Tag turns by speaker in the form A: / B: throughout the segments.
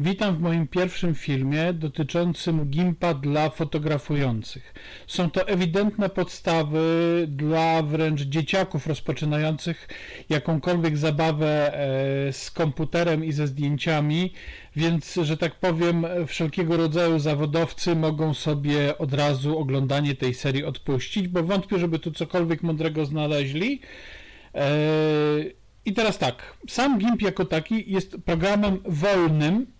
A: Witam w moim pierwszym filmie dotyczącym GIMPa dla fotografujących. Są to ewidentne podstawy dla wręcz dzieciaków rozpoczynających jakąkolwiek zabawę e, z komputerem i ze zdjęciami, więc, że tak powiem, wszelkiego rodzaju zawodowcy mogą sobie od razu oglądanie tej serii odpuścić, bo wątpię, żeby tu cokolwiek mądrego znaleźli. E, I teraz tak, sam GIMP jako taki jest programem wolnym,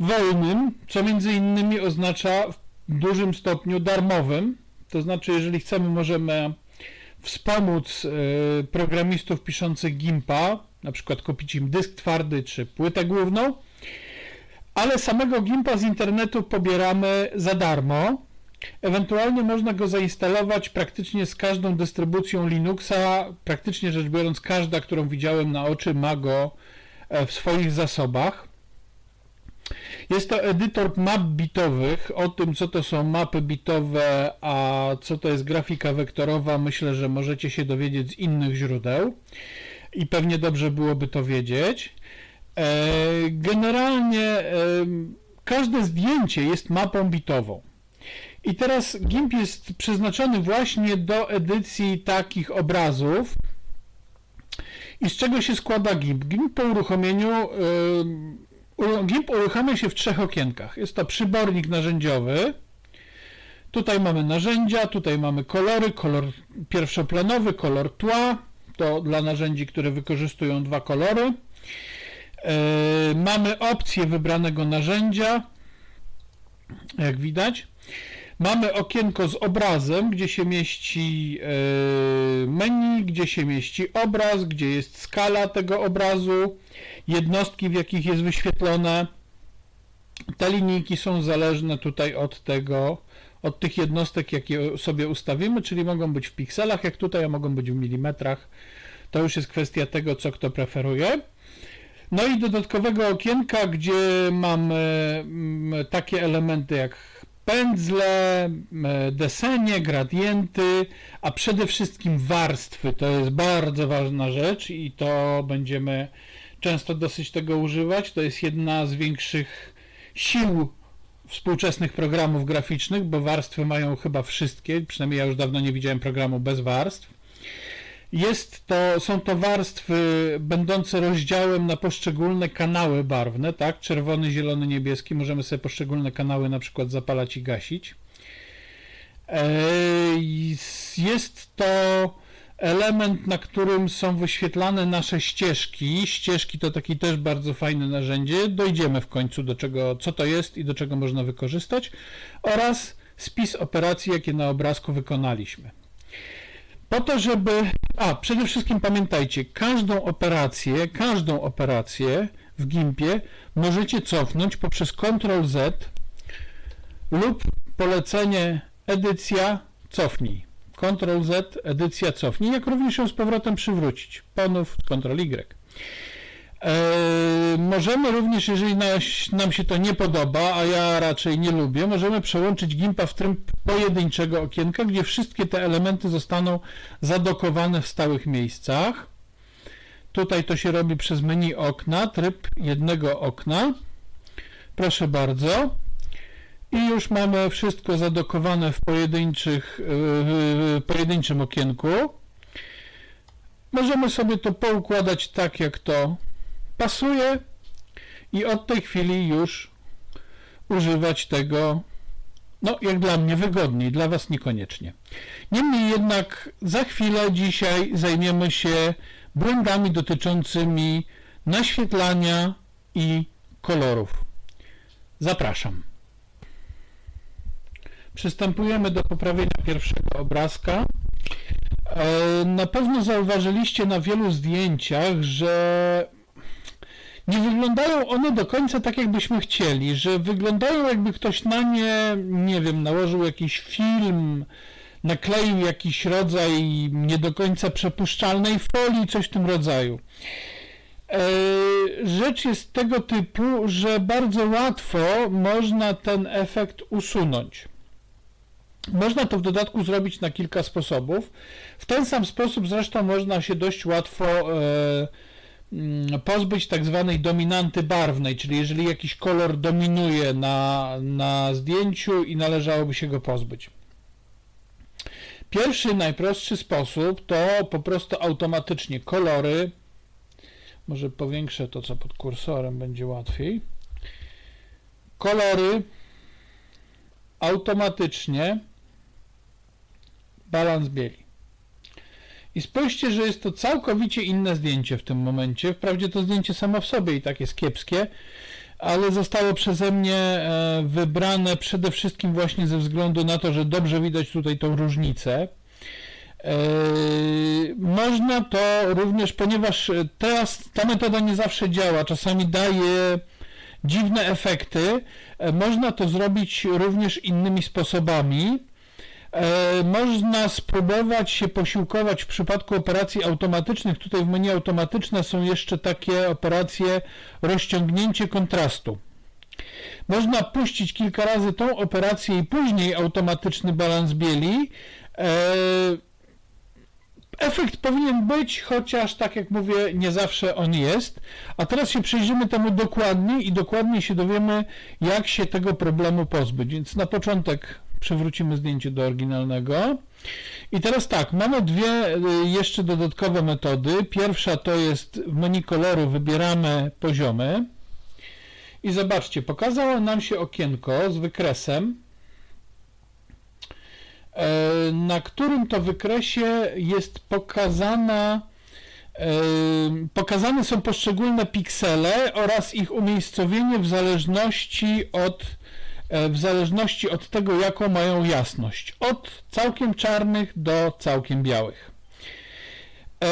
A: wolnym, co między innymi oznacza w dużym stopniu darmowym. To znaczy, jeżeli chcemy, możemy wspomóc y, programistów piszących GIMPa, na przykład kupić im dysk twardy czy płytę główną, ale samego GIMPa z internetu pobieramy za darmo. Ewentualnie można go zainstalować praktycznie z każdą dystrybucją Linuxa. Praktycznie rzecz biorąc, każda, którą widziałem na oczy, ma go e, w swoich zasobach. Jest to edytor map bitowych. O tym, co to są mapy bitowe, a co to jest grafika wektorowa, myślę, że możecie się dowiedzieć z innych źródeł i pewnie dobrze byłoby to wiedzieć. E, generalnie e, każde zdjęcie jest mapą bitową. I teraz GIMP jest przeznaczony właśnie do edycji takich obrazów. I z czego się składa GIMP? GIMP po uruchomieniu GIMP uruchamia się w trzech okienkach. Jest to przybornik narzędziowy. Tutaj mamy narzędzia, tutaj mamy kolory, kolor pierwszoplanowy, kolor tła, to dla narzędzi, które wykorzystują dwa kolory. E, mamy opcję wybranego narzędzia, jak widać. Mamy okienko z obrazem, gdzie się mieści e, menu, gdzie się mieści obraz, gdzie jest skala tego obrazu, jednostki, w jakich jest wyświetlone. Te linijki są zależne tutaj od tego, od tych jednostek, jakie sobie ustawimy, czyli mogą być w pikselach, jak tutaj, a mogą być w milimetrach. To już jest kwestia tego, co kto preferuje. No i dodatkowego okienka, gdzie mamy mm, takie elementy jak pędzle, desenie, gradienty, a przede wszystkim warstwy. To jest bardzo ważna rzecz i to będziemy często dosyć tego używać. To jest jedna z większych sił współczesnych programów graficznych, bo warstwy mają chyba wszystkie, przynajmniej ja już dawno nie widziałem programu bez warstw. Jest to, są to warstwy będące rozdziałem na poszczególne kanały barwne, tak? Czerwony, zielony, niebieski. Możemy sobie poszczególne kanały na przykład zapalać i gasić. Jest to element, na którym są wyświetlane nasze ścieżki. Ścieżki to taki też bardzo fajne narzędzie. Dojdziemy w końcu do czego, co to jest i do czego można wykorzystać. Oraz spis operacji, jakie na obrazku wykonaliśmy. Po to, żeby. A, przede wszystkim pamiętajcie, każdą operację, każdą operację w GIMPie możecie cofnąć poprzez Ctrl Z lub polecenie edycja cofnij. Ctrl Z, edycja cofnij, jak również ją z powrotem przywrócić. Ponów Ctrl Y. E, możemy również, jeżeli nam się to nie podoba, a ja raczej nie lubię, możemy przełączyć Gimpa w tryb pojedynczego okienka, gdzie wszystkie te elementy zostaną zadokowane w stałych miejscach. Tutaj to się robi przez menu okna, tryb jednego okna. Proszę bardzo. I już mamy wszystko zadokowane w pojedynczych, w pojedynczym okienku. Możemy sobie to poukładać tak, jak to pasuje i od tej chwili już używać tego, no jak dla mnie wygodniej, dla Was niekoniecznie. Niemniej jednak za chwilę dzisiaj zajmiemy się błędami dotyczącymi naświetlania i kolorów. Zapraszam. Przystępujemy do poprawienia pierwszego obrazka. E, na pewno zauważyliście na wielu zdjęciach, że nie wyglądają one do końca tak, jakbyśmy chcieli, że wyglądają jakby ktoś na nie, nie wiem, nałożył jakiś film, nakleił jakiś rodzaj nie do końca przepuszczalnej folii, coś w tym rodzaju. E, rzecz jest tego typu, że bardzo łatwo można ten efekt usunąć. Można to w dodatku zrobić na kilka sposobów. W ten sam sposób zresztą można się dość łatwo e, mm, pozbyć tak zwanej dominanty barwnej, czyli jeżeli jakiś kolor dominuje na, na zdjęciu i należałoby się go pozbyć. Pierwszy, najprostszy sposób to po prostu automatycznie kolory. Może powiększę to, co pod kursorem będzie łatwiej. Kolory automatycznie balans bieli. I spójrzcie, że jest to całkowicie inne zdjęcie w tym momencie. Wprawdzie to zdjęcie samo w sobie i tak jest kiepskie, ale zostało przeze mnie e, wybrane przede wszystkim właśnie ze względu na to, że dobrze widać tutaj tą różnicę. E, można to również, ponieważ teraz ta metoda nie zawsze działa, czasami daje dziwne efekty, e, można to zrobić również innymi sposobami. Można spróbować się posiłkować w przypadku operacji automatycznych. Tutaj w menu automatyczne są jeszcze takie operacje rozciągnięcie kontrastu. Można puścić kilka razy tą operację i później automatyczny balans bieli. Efekt powinien być, chociaż tak jak mówię, nie zawsze on jest. A teraz się przyjrzymy temu dokładnie i dokładnie się dowiemy, jak się tego problemu pozbyć. Więc na początek przywrócimy zdjęcie do oryginalnego. I teraz tak, mamy dwie y, jeszcze dodatkowe metody. Pierwsza to jest w menu koloru wybieramy poziomy. I zobaczcie, pokazało nam się okienko z wykresem, e, na którym to wykresie jest pokazana e, pokazane są poszczególne piksele oraz ich umiejscowienie w zależności od w zależności od tego, jaką mają jasność. Od całkiem czarnych do całkiem białych. E,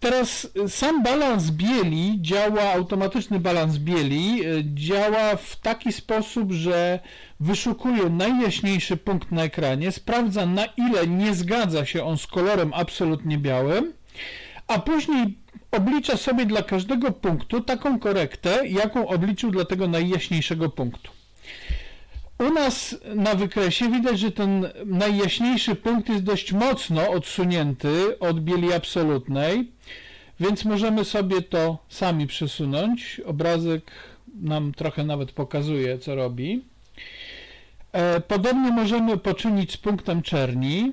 A: teraz sam balans bieli działa, automatyczny balans bieli e, działa w taki sposób, że wyszukuje najjaśniejszy punkt na ekranie, sprawdza na ile nie zgadza się on z kolorem absolutnie białym, a później oblicza sobie dla każdego punktu taką korektę, jaką obliczył dla tego najjaśniejszego punktu. U nas na wykresie widać, że ten najjaśniejszy punkt jest dość mocno odsunięty od bieli absolutnej, więc możemy sobie to sami przesunąć. Obrazek nam trochę nawet pokazuje, co robi. E, podobnie możemy poczynić z punktem czerni.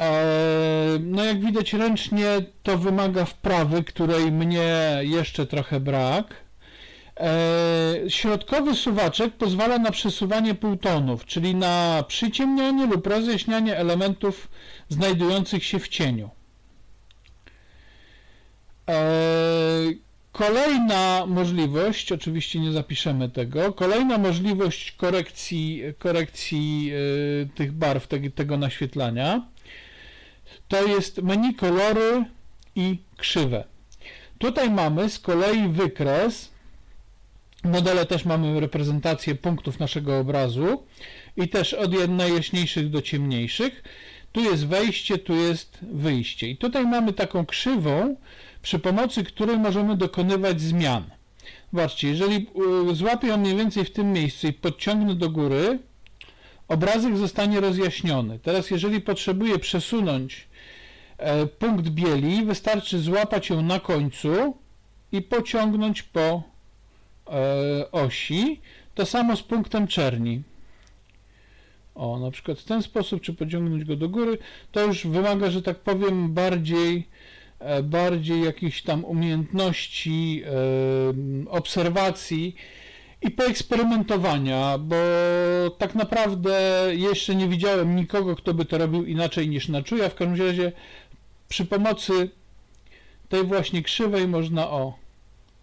A: E, no jak widać ręcznie to wymaga wprawy, której mnie jeszcze trochę brak. E, środkowy suwaczek pozwala na przesuwanie półtonów, czyli na przyciemnianie lub rozjaśnianie elementów znajdujących się w cieniu. E, kolejna możliwość, oczywiście nie zapiszemy tego, kolejna możliwość korekcji, korekcji e, tych barw, tego naświetlania, to jest menu kolory i krzywe. Tutaj mamy z kolei wykres, na dole też mamy reprezentację punktów naszego obrazu i też od najjaśniejszych do ciemniejszych. Tu jest wejście, tu jest wyjście. I tutaj mamy taką krzywą, przy pomocy której możemy dokonywać zmian. Zobaczcie, jeżeli y, złapię ją mniej więcej w tym miejscu i podciągnę do góry, obrazek zostanie rozjaśniony. Teraz jeżeli potrzebuję przesunąć e, punkt bieli, wystarczy złapać ją na końcu i pociągnąć po osi. To samo z punktem czerni. O, na przykład w ten sposób, czy pociągnąć go do góry, to już wymaga, że tak powiem, bardziej, e, bardziej jakichś tam umiejętności, e, obserwacji i poeksperymentowania, bo tak naprawdę jeszcze nie widziałem nikogo, kto by to robił inaczej niż na czuja. W każdym razie przy pomocy tej właśnie krzywej można o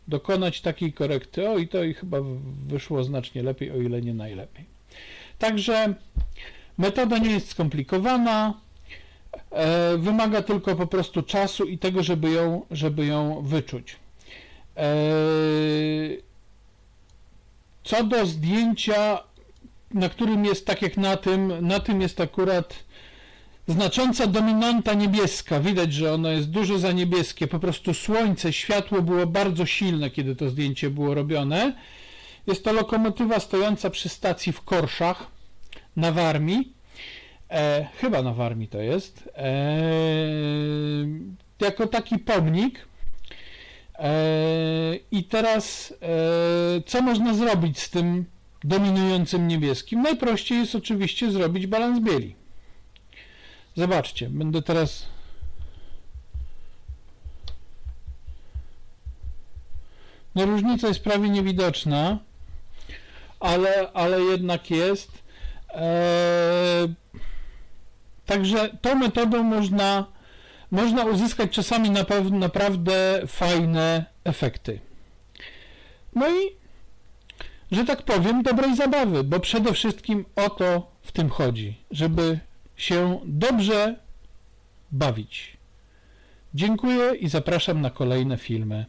A: dokonać takiej korekty. O i to i chyba wyszło znacznie lepiej, o ile nie najlepiej. Także metoda nie jest skomplikowana, e, wymaga tylko po prostu czasu i tego, żeby ją, żeby ją wyczuć. E, co do zdjęcia, na którym jest tak jak na tym, na tym jest akurat Znacząca dominanta niebieska, widać, że ono jest dużo za niebieskie, po prostu słońce, światło było bardzo silne, kiedy to zdjęcie było robione. Jest to lokomotywa stojąca przy stacji w Korszach na Warmii. E, chyba na Warmii to jest. E, jako taki pomnik. E, I teraz, e, co można zrobić z tym dominującym niebieskim? Najprościej jest oczywiście zrobić balans bieli. Zobaczcie, będę teraz. No różnica jest prawie niewidoczna, ale, ale jednak jest. Eee, także tą metodą można, można uzyskać czasami naprawdę fajne efekty. No i, że tak powiem, dobrej zabawy, bo przede wszystkim o to w tym chodzi, żeby się dobrze bawić. Dziękuję i zapraszam na kolejne filmy.